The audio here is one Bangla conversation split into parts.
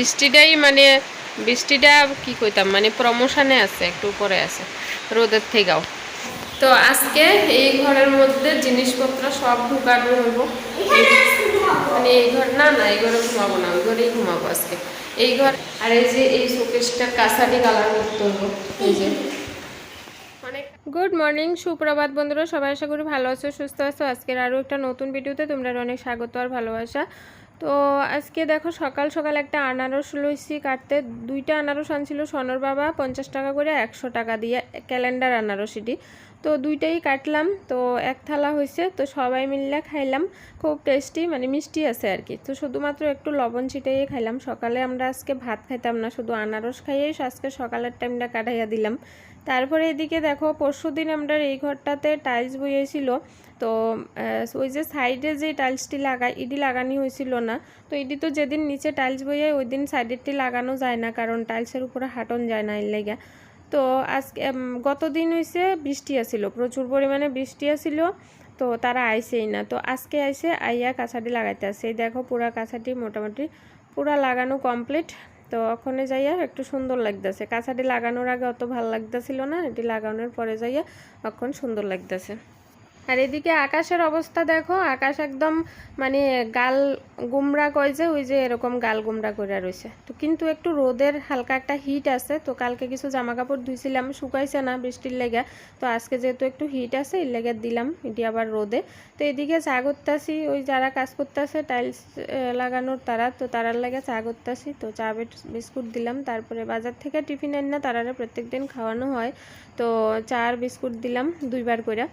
বৃষ্টিটাই মানে বৃষ্টিটা কি কইতাম মানে প্রমোশনে আছে, একটু উপরে আছে, রোদের থেকেও। তো আজকে এই ঘরের মধ্যে জিনিসপত্র সব ঢুকানো হইব। মানে এই ঘর, না না, এই ঘরে ঘুমাবো না, ওই ঘরেই ঘুমাবো আজকে। এই ঘর, আর এই যে এই শোকেসটা কাঁসারি কালার করতে হইব, এই যে। গুড মর্নিং সুপ্রভাত বন্ধুরা, সবাই আশা করি ভালো আছো, সুস্থ আছো। আজকের আরও একটা নতুন ভিডিওতে তোমরা অনেক স্বাগত আর ভালোবাসা। তো আজকে দেখো সকাল সকাল একটা আনারস লইছি, কাটতে। দুইটা আনারস আনছিল সনর বাবা, পঞ্চাশ টাকা করে একশো টাকা দিয়ে, ক্যালেন্ডার আনারস এটি। তো দুইটাই কাটলাম, তো এক থালা হয়েছে তো সবাই মিললে খাইলাম। খুব টেস্টি মানে মিষ্টি আছে আর কি। তো শুধুমাত্র একটু লবণ ছিটাইয়ে খাইলাম। সকালে আমরা আজকে ভাত খাইতাম না, শুধু আনারস খাইয়েই আজকে সকালের টাইমটা কাটাইয়া দিলাম। তারপরে এদিকে দেখো পরশু দিন আমরা এই ঘরটাতে টাইলস বইয়েছিল। তো ওই যে সাইডে যে টাইলসটি লাগাই ইডি লাগানি হয়েছিল না, তো ইডি তো যেদিন নিচে টাইলস বইয়ে, ওই দিন সাইডেরটি লাগানো যায় না, কারণ টাইলসের উপরে হাঁটন যায় না এর লেগে। তো আজকে গত দিন হয়েছে বৃষ্টি আসিল, প্রচুর পরিমাণে বৃষ্টি আসিল, তো তারা আইসেই না। তো আজকে আইসে আইয়া কাছাটি লাগাইতে আসে। দেখো পুরা কাছাটি মোটামুটি পুরা লাগানো কমপ্লিট তো ওখানে যাইয়া একটু সুন্দর লাগতেছে। কাছাটি লাগানোর আগে অত ভালো লাগতেছিল না, এটি লাগানোর পরে যাইয়া এখন সুন্দর লাগতেছে। আর এদিকে আকাশের অবস্থা দেখো, আকাশ একদম মানে গাল গুমরা কয় যে, ওই যে এরকম গাল গুমরা করে রয়েছে তো কিন্তু একটু রোদের হালকা একটা হিট আছে, তো কালকে কিছু জামা কাপড় ধুইছিলাম, শুকাইছে না বৃষ্টির লেগে। তো আজকে যেহেতু একটু হিট আছে, এর লেগে দিলাম, এটি আবার রোদে। তো এদিকে চা করতেছি, ওই যারা কাজ করতেছে টাইলস লাগানোর তারা, তো তারার লাগে চা করতেছি। তো চা বিস্কুট দিলাম, তারপরে বাজার থেকে টিফিন এনে না তারারে প্রত্যেক দিন খাওয়ানো হয়। তো চা আর বিস্কুট দিলাম, দুইবার করে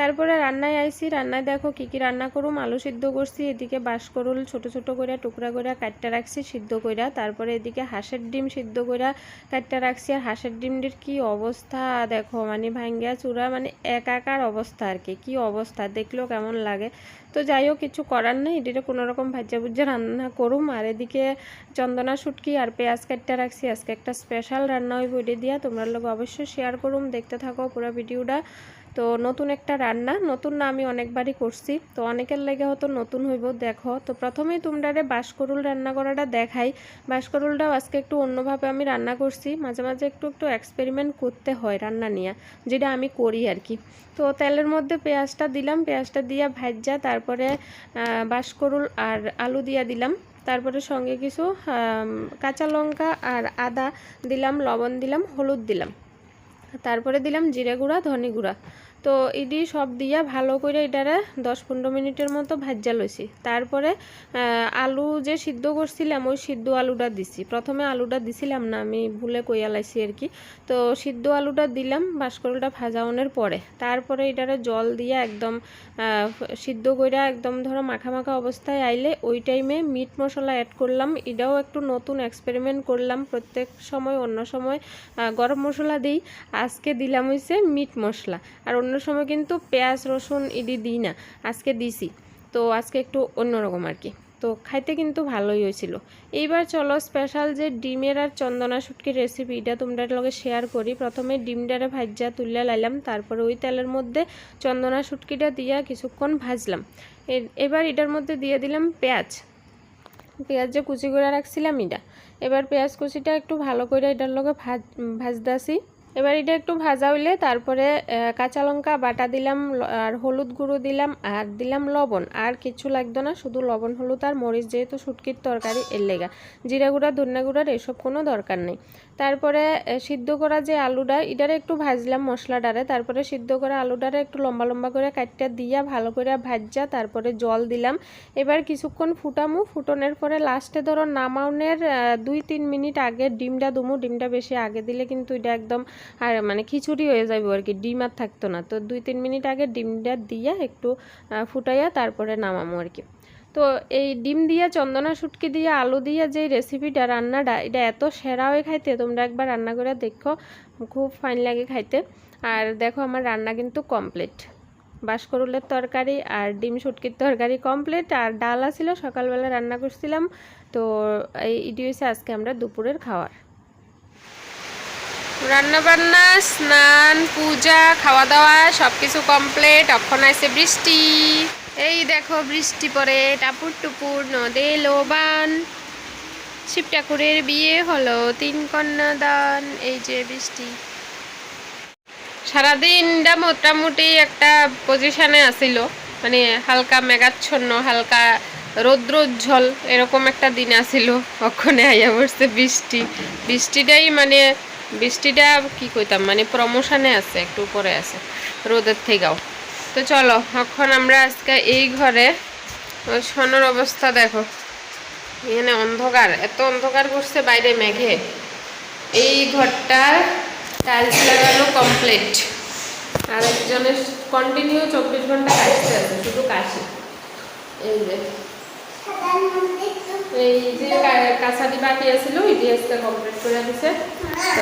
তারপরে রান্নায় আইসি, রান্নায় দেখো কি কি রান্না করুম? আলু সিদ্ধ করছি, এদিকে বাঁশকরুল ছোট ছোট করে টুকরা করে কাটটা রাখছি, সিদ্ধ কইরা। তারপরে এদিকে হাঁসের ডিম সিদ্ধ কইরা কাটটা রাখছি। আর হাঁসের ডিমটির কি অবস্থা দেখো মানে ভাঙ্গিয়া চূড়া মানে একাকার অবস্থা আর কি। কি অবস্থা, দেখলেও কেমন লাগে। তো যাই হোক, কিছু করার নেই এটিতে কোনো রকম ভাজ্যা ভুজ্জা রান্না করুম। আর এদিকে চন্দনা শুটকি আর পেঁয়াজ কাটটা রাখছি। আজকে একটা স্পেশাল রান্না ওই বইটি দিয়া, তোমরা লোক অবশ্যই শেয়ার করুম। দেখতে থাকো পুরো ভিডিওটা। তো নতুন একটা রান্না, নতুন না আমি অনেকবারই করছি। তো অনেকের লেগে হয়তো নতুন হইব, দেখো। তো প্রথমেই তোমরারে বাঁশকরুল রান্না করাটা দেখাই। বাঁশকরুলটাও আজকে একটু অন্যভাবে আমি রান্না করছি। মাঝে মাঝে একটু একটু এক্সপেরিমেন্ট করতে হয় রান্না নিয়ে, যেটা আমি করি আর কি। তো তেলের মধ্যে পেঁয়াজটা দিলাম। পেঁয়াজটা দিয়ে ভাজা, তারপরে বাঁশকরুল আর আলু দিয়া দিলাম। তারপরে সঙ্গে কিছু কাঁচা লঙ্কা আর আদা দিলাম, লবণ দিলাম, হলুদ দিলাম। তারপরে দিলাম জিরে গুঁড়া, ধনে গুঁড়া। তো ইডি সব দিয়া ভালো করে এটারে দশ পনেরো মিনিটের মতো ভাজা লইছি। তারপরে আলু যে সিদ্ধ করছিলাম, ওই সিদ্ধ আলুটা দিছি। প্রথমে আলুটা দিছিলাম না, আমি ভুলে কইয়া লাইছি আর কি। তো সিদ্ধ আলুটা দিলাম বাসকরলটা ভাজাওনের পরে। তারপরে এটারে জল দিয়া একদম সিদ্ধ কইরা একদম ধরো মাখা মাখা অবস্থায় আইলে, ওই টাইমে মিট মশলা অ্যাড করলাম। এটাও একটু নতুন এক্সপেরিমেন্ট করলাম, প্রত্যেক সময় অন্য সময় গরম মশলা দিই। আজকে দিলাম হইছে মিট মশলা। আর অন্য সময় কিন্তু পেঁয়াজ, রসুন ইডি দিই না, আজকে দিছি। তো আজকে একটু অন্যরকম আর কি। তো খাইতে কিন্তু ভালোই হয়েছিল। এইবার চলো স্পেশাল যে ডিমের আর চন্দনা শুটকির রেসিপি এটা তোমরা লগে শেয়ার করি। প্রথমে ডিমটারে ভাজা তুলে লাইলাম, তারপরে ওই তেলের মধ্যে চন্দনা শুটকিটা দিয়া কিছুক্ষণ ভাজলাম। এবার এটার মধ্যে দিয়ে দিলাম পেঁয়াজ। পেঁয়াজ যে কুচি করে রাখছিলাম এটা। এবার পেঁয়াজ কুচিটা একটু ভালো করে এটার লগে ভাজ ভাজদাসি এবার এটা একটু ভাজা হইলে তারপরে কাঁচা লঙ্কা, বাটা দিলাম আর হলুদ গুঁড়ো দিলাম, আর দিলাম লবণ। আর কিছু লাগতো না, শুধু লবণ, হলুদ আর মরিচ যেহেতু শুটকির তরকারি, এর লেগা। জিরা গুঁড়া, ধনিয়া গুঁড়ার এসব কোনো দরকার নেই। তারপরে সিদ্ধ করা যে আলুটা, এটারে একটু ভাজলাম মশলাটারে। তারপরে সিদ্ধ করা আলুটারে একটু লম্বা লম্বা করে কাটটা দিয়া ভালো করে ভাজা, তারপরে জল দিলাম। এবার কিছুক্ষণ ফুটামু। ফুটনের পরে লাস্টে ধরো নামাউনের দুই তিন মিনিট আগে ডিমটা দুমু ডিমটা বেশি আগে দিলে কিন্তু এটা একদম আর মানে খিচুড়ি হয়ে যাবে আর কি, ডিম আর থাকতো না। তো দুই তিন মিনিট আগে ডিমটা দিয়া একটু ফুটাইয়া তারপরে নামামো আর কি। তো এই ডিম দিয়া, চন্দনা শুটকি দিয়ে, আলু দিয়া যে রেসিপিটা রান্নাটা, এটা এত সেরা হয়ে খাইতে। তোমরা একবার রান্না করে দেখো, খুব ফাইন লাগে খাইতে। আর দেখো আমার রান্না কিন্তু কমপ্লিট বাসকরুলের তরকারি আর ডিম শুটকির তরকারি কমপ্লিট আর ডাল আছিল, সকালবেলা রান্না করছিলাম। তো এই ইডি হয়েছে আজকে আমরা দুপুরের খাওয়ার। রান্নাবান্না, স্নান, পূজা খাওয়া দাওয়া সব কিছু কমপ্লিট অক্ষণ আছে বৃষ্টি। এই দেখো বৃষ্টি পরে টাপুর টুপুর, নদে লোবান। শিব ঠাকুরের বিয়ে হলো, তিন কন্যা দান, এই যে বৃষ্টি। সারাদিনটা মোটামুটি একটা পজিশনে আসিল মানে হালকা মেঘাচ্ছন্ন, হালকা রৌদ্রোজ্জ্বল, এরকম একটা দিন আসিল। ওখানে আইয়া বসছে বৃষ্টি। বৃষ্টিটাই মানে বৃষ্টিটা কি কইতাম মানে প্রমোশনে আছে, একটু উপরে আছে, রোদের থেকেও। তো চলো, এখন আমরা আজকে এই ঘরে সোনার অবস্থা দেখো। এখানে অন্ধকার, এত অন্ধকার করছে বাইরে মেঘে। এই ঘরটার টাইলস লাগানো কমপ্লিট আর একজনের কন্টিনিউ চব্বিশ ঘণ্টা কাশতে আছে, শুধু কাশি। এই যে। এই যে কাঁচাটি বাকি এটি আজকে কমপ্লিট করে দিছে।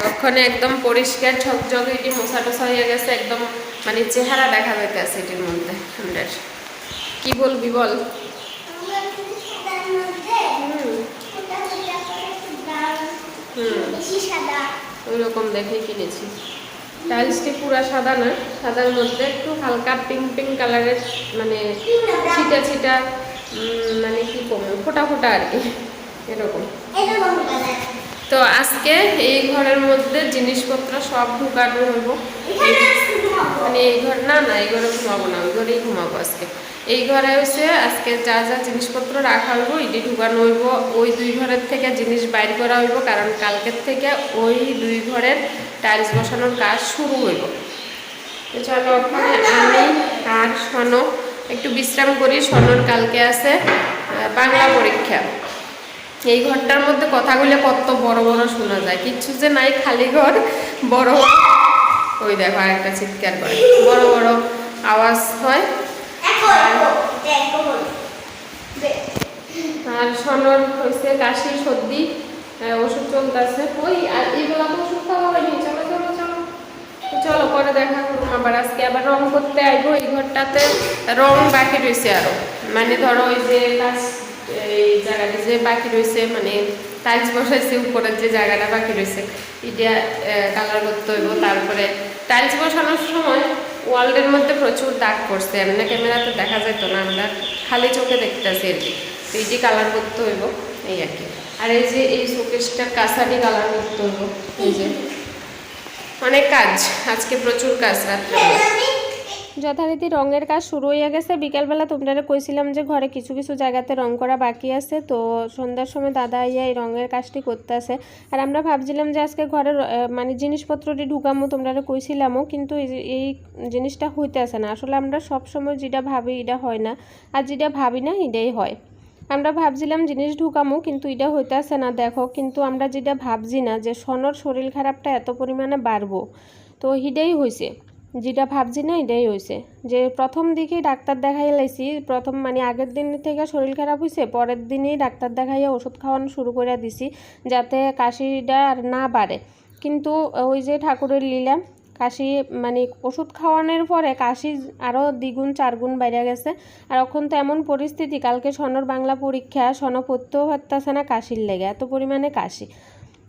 তখন একদম পরিষ্কার ঝকঝক এটি মশা টসা হয়ে গেছে একদম মানে চেহারা দেখা যাইতেছে এটির মধ্যে আমাদের কি বলবি বল? হুম। ওই রকম দেখে কিনেছি। টাইলসটি পুরো সাদা না সাদার মধ্যে একটু হালকা পিঙ্ক পিঙ্ক কালারের মানে ছিটা ছিটা মানে কি কমে ফোটা ফোটা আর কি এরকম। তো আজকে এই ঘরের মধ্যে জিনিসপত্র সব ঢুকানো হইব। মানে এই ঘর না না এই ঘরে ঘুমাবো না ওই ঘরেই ঘুমাবো আজকে। এই ঘরে হচ্ছে আজকে যা যা জিনিসপত্র রাখা হইব এটি ঢুকানো হইব ওই দুই ঘরের থেকে জিনিস বাইর করা হইব কারণ কালকের থেকে ওই দুই ঘরের টাইলস বসানোর কাজ শুরু হইব। চলো ওখানে আমি আর সনো একটু বিশ্রাম করি সনোর কালকে আছে বাংলা পরীক্ষা। এই ঘরটার মধ্যে কথাগুলো কত বড় বড় শোনা যায়। কিচ্ছু যে নাই খালি ঘর, বড় ওই দেখো আরেকটা চিৎকার করে। বড় বড় আওয়াজ হয়। আর সনর হয়েছে কাশি, সর্দি ওষুধ চলতেছে। ওই আর এইগুলা তো ওষুধ হয়নি। চলো চলো চলো। চলো, পরে দেখা আবার আজকে আবার রং করতে আইবো, এই ঘরটাতে রং বাকি রয়েছে আরও। মানে ধরো ওই যে কাজ, এই জায়গাটা যে বাকি রয়েছে মানে টাইলস বসাইছে, উপরের যে জায়গাটা বাকি রয়েছে, এটা কালার করতে হইব, তারপরে টাইলস বসানোর সময় ওয়ালের মধ্যে প্রচুর দাগ পড়ছে এমনি ক্যামেরাতে দেখা যেত না, আমরা খালি চোখে দেখতেছি আর কি। তো এইটি কালার করতে হইব, এই আর কি। আর এই যে এই শোকেসটার কাঁসাটি কালার করতে হইব, এই যে। অনেক কাজ আজকে প্রচুর কাজ রাত্রেবেলা যথারীতি রঙের কাজ শুরু হয়ে গেছে। বিকালবেলা তোমরা কইছিলাম যে ঘরে কিছু কিছু জায়গাতে রং করা বাকি আছে তো সন্ধ্যার সময় দাদা ইয়া এই রঙের কাজটি করতে আছে আর আমরা ভাবছিলাম যে আজকে আহ, মানে জিনিসপত্রটি ঢুকামো তোমরা কইছিলামও কিন্তু এই জিনিসটা হইতে আছে না। আসলে আমরা সব সময় যেটা ভাবি এটা হয় না। আর যেটা ভাবি না এটাই হয়। আমরা ভাবছিলাম জিনিস ঢুকামো, কিন্তু এটা হইতে আছে না। দেখো, কিন্তু আমরা যেটা ভাবছি না যে সনর শরীর খারাপটা এত পরিমাণে বাড়বো। তো হিডেই হয়েছে যেটা ভাবছি না, এটাই হয়েছে যে প্রথম দিকেই ডাক্তার দেখাই লাইছি প্রথম মানে আগের দিন থেকে শরীর খারাপ হয়েছে পরের দিনেই ডাক্তার দেখাইয়া ওষুধ খাওয়ানো শুরু করে দিছি, যাতে কাশিটা আর না বাড়ে। কিন্তু ওই যে ঠাকুরের লীলা কাশি মানে ওষুধ খাওয়ানোর পরে কাশি আরও দ্বিগুণ, চারগুণ বেড়ে গেছে। আর এখন তো এমন পরিস্থিতি, কালকে সনর বাংলা পরীক্ষা সন পড়তেও পারতেছে না কাশির লেগে, এত পরিমাণে কাশি।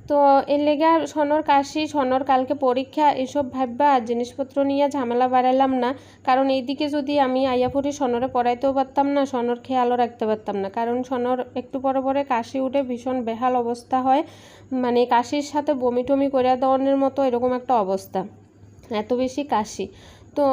তো এর লেগে সনর কাশি সনর কালকে পরীক্ষা, এসব ভাববা আর জিনিসপত্র নিয়ে ঝামেলা বাড়াইলাম না। কারণ এইদিকে যদি আমি আইয়াপুরি সনরে পড়াইতেও পারতাম না সনর খেয়ালও রাখতে পারতাম না। কারণ সনর একটু পরে পরে কাশি উঠে ভীষণ বেহাল অবস্থা হয়। মানে কাশির সাথে বমি টমি করে দেওয়ানোর মতো এরকম একটা অবস্থা। এত বেশি কাশি। তো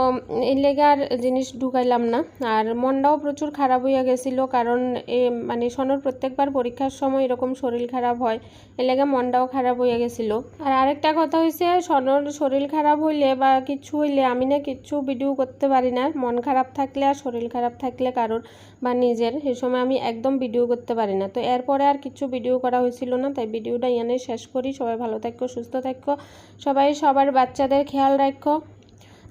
এই লেগে আর জিনিস ঢুকাইলাম না। আর মনটাও প্রচুর খারাপ হইয়া গেছিল কারণ এ মানে সনর প্রত্যেকবার পরীক্ষার সময় এরকম শরীর খারাপ হয় এ লেগে মনটাও খারাপ হইয়া গেছিল। আর আরেকটা কথা হয়েছে সনর শরীর খারাপ হইলে বা কিছু হইলে আমি না কিচ্ছু ভিডিও করতে পারি না। মন খারাপ থাকলে আর শরীর খারাপ থাকলে কারোর বা নিজের সেই সময় আমি একদম ভিডিও করতে পারি না। তো এরপরে আর কিছু ভিডিও করা হয়েছিল না, তাই ভিডিওটা ইয়ানে শেষ করি। সবাই ভালো থাকো, সুস্থ থাকো। সবাই সবার বাচ্চাদের খেয়াল রাখো।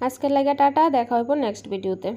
আজকের লাগে টাটা দেখা হইব নেক্সট ভিডিওতে